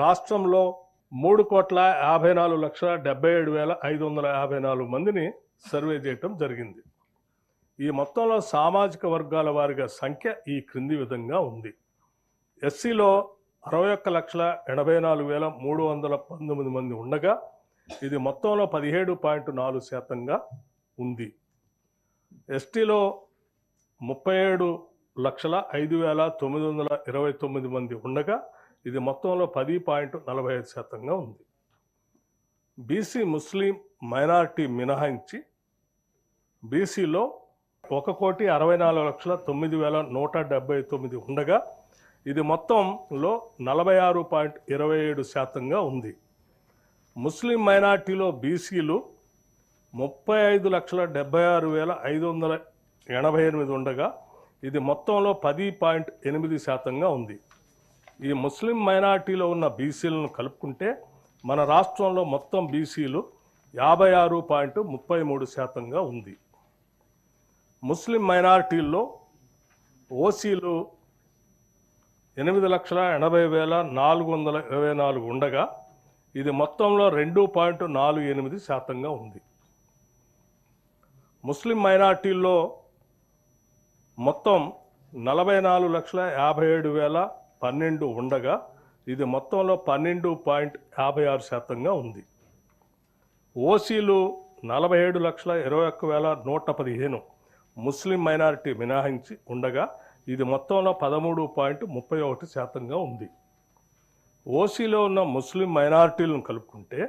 రాష్ట్రంలో మూడు కోట్ల యాభై నాలుగు లక్షల డెబ్బై ఏడు వేల ఐదు వందల యాభై నాలుగు మందిని సర్వే చేయటం జరిగింది. ఈ మొత్తంలో సామాజిక వర్గాల వారిగా సంఖ్య ఈ క్రింది విధంగా ఉంది. ఎస్సీలో అరవై ఒక్క లక్షల ఎనభై నాలుగు వేల మూడు వందల పంతొమ్మిది మంది ఉండగా ఇది మొత్తంలో పదిహేడు పాయింట్ నాలుగు శాతంగా ఉంది. ఎస్టీలో ముప్పై ఏడు లక్షల ఐదు వేల తొమ్మిది వందల ఇరవై తొమ్మిది మంది ఉండగా ఇది మొత్తంలో పది పాయింట్ నలభై ఐదు శాతంగా ఉంది. బీసీ ముస్లిం మైనారిటీ మినహాయించి బీసీలో ఒక కోటి అరవై నాలుగు లక్షల తొమ్మిది వేల నూట డెబ్బై తొమ్మిది ఉండగా ఇది మొత్తంలో నలభై ఆరు పాయింట్ ఇరవై ఏడు శాతంగా ఉంది. ముస్లిం మైనార్టీలో బీసీలు ముప్పై ఐదు లక్షల డెబ్బై ఆరు వేల ఐదు వందల ఎనభై ఎనిమిది ఉండగా ఇది మొత్తంలో పది పాయింట్ ఎనిమిది శాతంగా ఉంది. ఈ ముస్లిం మైనార్టీలో ఉన్న బీసీలను కలుపుకుంటే మన రాష్ట్రంలో మొత్తం బీసీలు యాభై ఆరు పాయింట్ ముప్పై మూడు శాతంగా ఉంది. ముస్లిం మైనార్టీల్లో ఓసీలు ఎనిమిది లక్షల ఎనభై వేల నాలుగు వందల ఇరవై నాలుగు ఉండగా ఇది మొత్తంలో రెండు పాయింట్ నాలుగు ఎనిమిది శాతంగా ఉంది. ముస్లిం మైనార్టీల్లో మొత్తం నలభై నాలుగు లక్షల యాభై ఏడు వేల పన్నెండు ఉండగా ఇది మొత్తంలో పన్నెండు పాయింట్ యాభై ఆరు శాతంగా ఉంది. ఓసీలు నలభై ఏడు లక్షల ఇరవై ఒక్క వేల నూట పదిహేను ముస్లిం మైనారిటీ మినహాయించి ఉండగా ఇది మొత్తంలో పదమూడు పాయింట్ ముప్పై ఒకటి శాతంగా ఉంది. ఓసీలో ఉన్న ముస్లిం మైనారిటీలను కలుపుకుంటే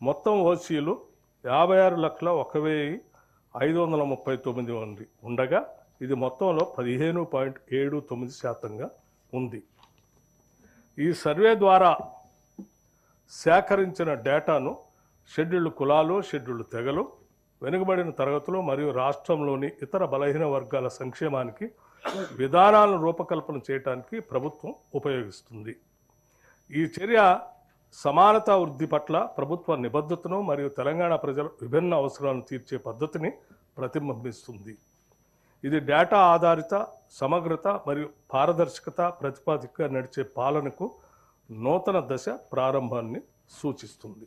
మొత్తం ఓసీలు యాభై ఆరు లక్షల ఒక వెయ్యి ఐదు వందల ముప్పై తొమ్మిది మంది ఉండగా ఇది మొత్తంలో పదిహేను పాయింట్ ఏడు తొమ్మిది శాతంగా ఉంది. ఈ సర్వే ద్వారా సేకరించిన డేటాను షెడ్యూల్డ్ కులాలు షెడ్యూల్డ్ తెగలు వెనుకబడిన తరగతులు మరియు రాష్ట్రంలోని ఇతర బలహీన వర్గాల సంక్షేమానికి విధానాలను రూపకల్పన చేయడానికి ప్రభుత్వం ఉపయోగిస్తుంది. ఈ చర్య సమానతా వృద్ధి పట్ల ప్రభుత్వ నిబద్ధతను మరియు తెలంగాణ ప్రజల విభిన్న అవసరాలను తీర్చే పద్ధతిని ప్రతిబింబిస్తుంది. ఇది డేటా ఆధారిత సమగ్రత మరియు పారదర్శకత ప్రతిపాదికగా నడిచే పాలనకు నూతన దశ ప్రారంభాన్ని సూచిస్తుంది.